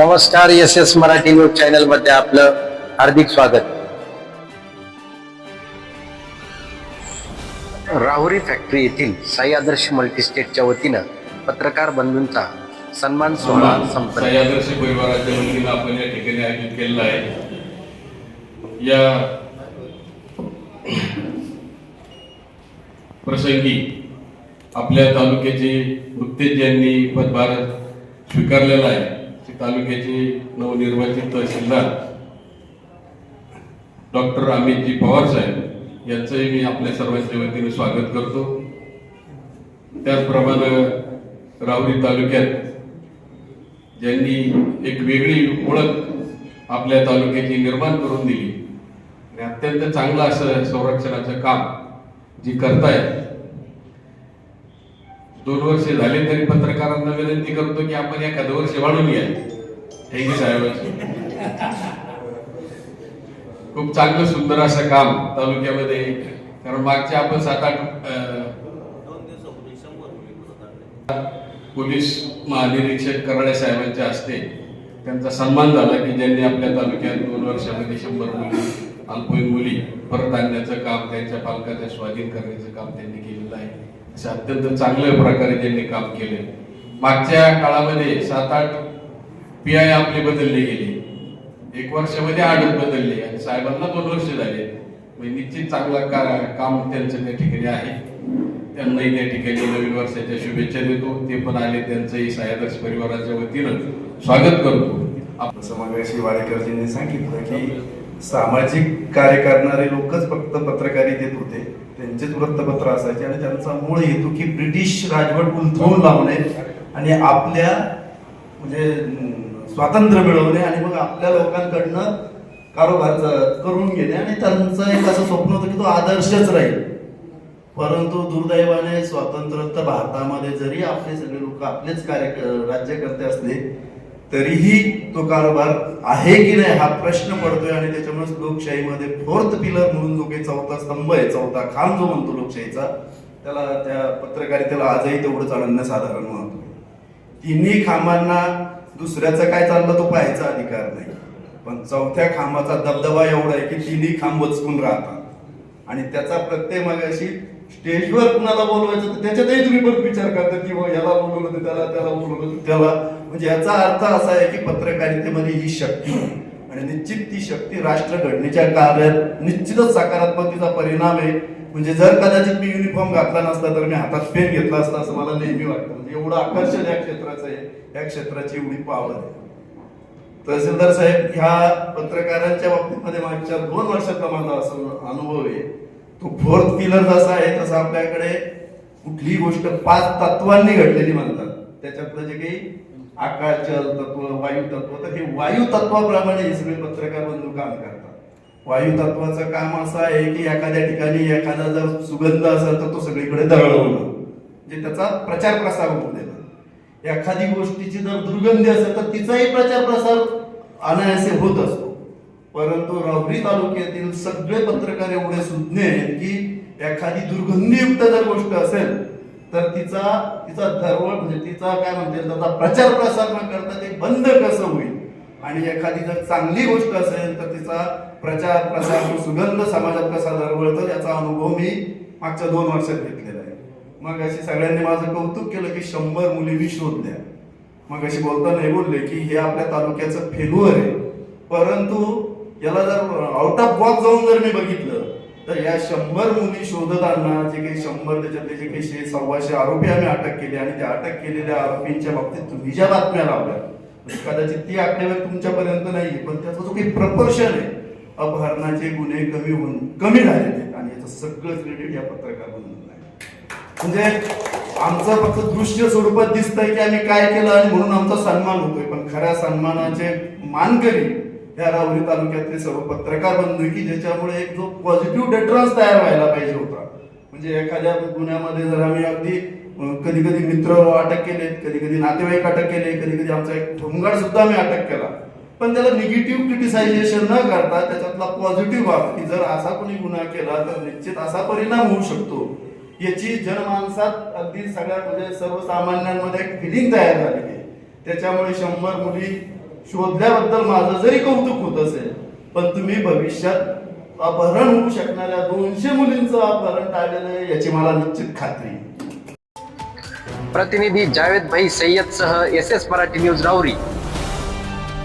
नमस्कार S S Marathi news चॅनलमध्ये आपलं हार्दिक स्वागत. राहुरी फॅक्टरी येथील साई आदर्श मल्टीस्टेटच्या वतीनं पत्रकार बंधूंचा सन्मान सोहळा संपन्न. सह्यादर्श परिवाराच्या वतीनं आपण या ठिकाणी आयोजित केलेलं आहे. या प्रसंगी आपल्या तालुक्याचे नुकतेच ज्यांनी पदभार स्वीकारलेला आहे. तालुक्याचे नवनिर्वाचित तहसीलदार डॉक्टर अमितजी पवार साहेब यांचंही मी आपल्या सर्वांच्या वतीने स्वागत करतो. त्याचप्रमाणे राहुरी तालुक्यात ज्यांनी एक वेगळी ओळख आपल्या तालुक्याची निर्माण करून दिली आणि अत्यंत चांगलं असं संरक्षणाचं काम जी करतायत दोन वर्ष झाले तरी पत्रकारांना विनंती करतो की आपण एखादं वर्ष वाढून या. थँक्यू साहेब. खूप चांगलं सुंदर असं काम तालुक्यामध्ये. कारण मागच्या आपण सात आठ पोलीस महानिरीक्षक कराडे साहेबांच्या हस्ते त्यांचा सन्मान झाला की ज्यांनी आपल्या तालुक्यात दोन वर्षामध्ये शंभर मुली अल्पवयीन मुली परत आणण्याचं काम त्यांच्या पालकाच्या स्वाधीन करण्याचं काम त्यांनी केलेलं आहे. अशा अत्यंत चांगल्या प्रकारे त्यांनी काम केले. मागच्या काळामध्ये सात आठ पी आय आपले बदलले गेले. एक वर्षामध्ये आडत बदलले आणि साहेबांना दोन वर्ष झाले. म्हणजे निश्चित चांगला काम त्यांचं त्या ठिकाणी आहे. त्यांनाही त्या ठिकाणी नवीन वर्षाच्या शुभेच्छा देतो. ते पण आले त्यांचंही सायादर्श परिवाराच्या वतीनं स्वागत करतो. आप- समावेशी वाडेकरजींनी सांगितलं की सामाजिक कार्य करणारे लोकच फक्त पत्रकारितेत होते. त्यांचेच वृत्तपत्र असायचे आणि त्यांचा मूळ हेतू की ब्रिटिश राजवट उलथवून लावणे आणि आपल्या म्हणजे स्वातंत्र्य मिळवणे आणि मग आपल्या लोकांकडनं कारोबार करून घेणे. आणि त्यांचं एक असं स्वप्न होतं की तो आदर्शच राहील. परंतु दुर्दैवाने स्वातंत्र्य भारतामध्ये जरी आपले सगळे लोक आपलेच कार्य राज्यकर्ते असले तरीही तो कारभार आहे की नाही हा प्रश्न पडतोय आणि त्याच्यामुळेच लोकशाहीमध्ये फोर्थ पिलर म्हणून जो काही चौथा स्तंभ आहे चौथा खांब जो म्हणतो लोकशाहीचा त्याला त्या पत्रकारितेला आजही तेवढंच अनन्यसाधारण साधारण आहे. तिन्ही खांबांना दुसऱ्याचं काय चाललं तो पाहायचा अधिकार नाही पण चौथ्या खांबाचा दबदबा एवढा आहे की तिन्ही खांब वचकून राहतात आणि त्याचा प्रत्येक अशी स्टेजवर कुणाला बोलवायचं तर त्याच्यातही तुम्ही परत विचार करता की याला बोलवलं त्याला त्याला बोलवलं त्याला. म्हणजे याचा अर्थ असा आहे की पत्रकारितेमध्ये ही शक्ती आणि निश्चित ती शक्ती राष्ट्र घडणीच्या कार्यात निश्चितच सकारात्मकतेचा परिणाम आहे. म्हणजे जर कदाचित मी युनिफॉर्म घातला नसता तर मी हातात पेन घेतला असता असं मला नेहमी वाटतं. म्हणजे एवढं आकर्षण या क्षेत्राचं आहे. या क्षेत्राची एवढी पावर आहे तहसीलदार साहेब ह्या पत्रकारांच्या बाबतीमध्ये मागच्या दोन वर्षातला माझा असं अनुभव आहे. तो फोर्थ पिलर जसा आहे तसा आपल्याकडे कुठलीही गोष्ट पाच तत्वांनी घडलेली म्हणतात. त्याच्यातलं जे काही आकाश जल तत्व वायू तत्व तर हे वायू तत्वाप्रमाणे हे सगळे पत्रकार बंधू काम करतात. वायू तत्वाचं काम असं आहे की एखाद्या ठिकाणी एखादा जर सुगंध असेल तर तो सगळीकडे दळवणं म्हणजे त्याचा प्रचार प्रसार होऊ देणं एखादी गोष्टीची जर दुर्गंधी असेल तर तिचाही प्रचार प्रसार अनायासे होत असतो. परंतु राहुरी तालुक्यातील सगळे पत्रकार एवढे सुज्ञ आहेत की एखादी दुर्गंधीयुक्त जर गोष्ट असेल तर तिचा तिचा धरवळ म्हणजे तिचा काय म्हणते त्याचा प्रचार प्रसार न करता ते बंद कसं होईल? आणि एखादी जर चांगली गोष्ट असेल तर तिचा प्रचार प्रसार सुगंध समाजात कसा दरवळतो याचा अनुभव मी मागच्या दोन वर्षात घेतलेला आहे. मग अशी सगळ्यांनी माझं कौतुक केलं की शंभर मुली मी शोधल्या मग अशी बोलताना हे बोलले की हे आपल्या तालुक्याचं फेल्युअर आहे. परंतु याला जर आउट ऑफ बॉक्स जाऊन जर मी बघितलं तर या शंभर मुली शोधताना जे काही शंभर त्याच्यातले जे काही शे सव्वाशे आरोपी आम्ही अटक केले आणि त्या अटक केलेल्या आरोपींच्या बाबतीत तुम्ही ज्या बातम्या लावल्या कदाचित ती आकडेवारी तुमच्यापर्यंत नाही पण त्याचा जो काही प्रपोर्शन आहे अपहरणाचे गुन्हे कमी होऊन कमी झालेले आहेत. आणि याचं सगळं क्रेडिट या पत्रकार आहे. म्हणजे आमचं फक्त दृश्य स्वरूपात दिसतंय की आम्ही काय केलं आणि म्हणून आमचा सन्मान होतोय पण खऱ्या सन्मानाचे मानकरी या राहुरी तालुक्यातले सर्व पत्रकार बंधू की ज्याच्यामुळे एक जो पॉझिटिव्ह डेटरन्स तयार व्हायला पाहिजे होता. म्हणजे एखाद्या गुन्ह्यामध्ये जर आम्ही अगदी कधी कधी मित्र अटक केले कधी कधी नातेवाईक अटक केले कधी कधी आमचा एक ठोंगाड सुद्धा आम्ही अटक केला. पण त्याला निगेटिव्ह क्रिटिसायझेशन न करता त्याच्यातला पॉझिटिव्ह भाग की जर असा कोणी गुन्हा केला तर निश्चित असा परिणाम होऊ शकतो. याची जनमानसात अगदी सगळ्या म्हणजे सर्वसामान्यांमध्ये एक फिलिंग तयार झालेली आहे. त्याच्यामुळे शंभर मुली शोधल्याबद्दल माझं जरी कौतुक होत असेल पण तुम्ही भविष्यात अपहरण होऊ शकणाऱ्या दोनशे मुलींचं अपहरण टाळलेलं आहे याची मला निश्चित खात्री. प्रतिनिधी जावेद भाई सय्यद सह S S Marathi news Rahuri.